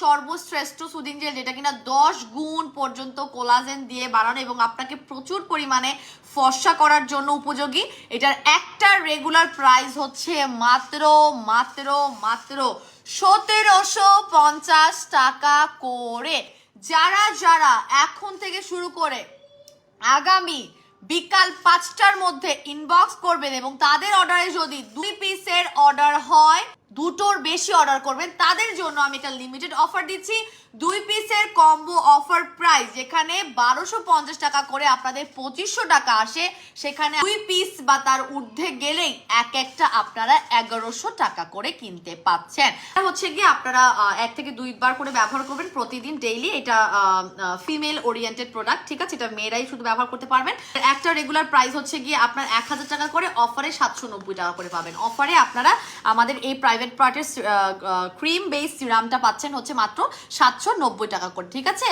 সর্বশ্রেষ্ঠ সুদিন জেল, যেটা কিনা দশ গুণ পর্যন্ত কোলাজেন দিয়ে বানানো এবং আপনাকে প্রচুর পরিমাণে ফর্সা করার জন্য উপযোগী। এটার একটা রেগুলার প্রাইস হচ্ছে মাত্র মাত্র মাত্র সতেরোশো পঞ্চাশ টাকা করে। যারা যারা এখন থেকে শুরু করে আগামী বিকাল পাঁচটার মধ্যে ইনবক্স করবেন এবং তাদের অর্ডারে যদি দুই পিসের অর্ডার হয় দুটোর বেশি অর্ডার করবেন। তাদের জন্য আমি একটা লিমিটেড অফার দিচ্ছি। দুই পিসের কম্বো অফার প্রাইস যেখানে বারোশো পঞ্চাশ টাকা করে আপনাদের পঁচিশশো টাকা আসে, সেখানে দুই পিস বা তার ঊর্ধ্বে গেলেই এক একটা আপনারা এগারোশো টাকা করে কিনতে পাচ্ছেন। হচ্ছে গিয়ে আপনারা এক থেকে দুইবার করে ব্যবহার করবেন প্রতিদিন ডেইলি এটা ফিমেল ওরিয়েন্টেড প্রোডাক্ট ঠিক আছে? এটা মেয়েরাই শুধু ব্যবহার করতে পারবেন। একটা রেগুলার প্রাইস হচ্ছে গিয়ে আপনার এক হাজার টাকা করে অফারে সাতশো নব্বই টাকা করে পাবেন। অফারে আপনারা আমাদের এই প্রাইভেট পার্টের ক্রিম বেস সিরামটা পাচ্ছেন হচ্ছে মাত্র সাতশো নব্বই টাকা করে, ঠিক আছে?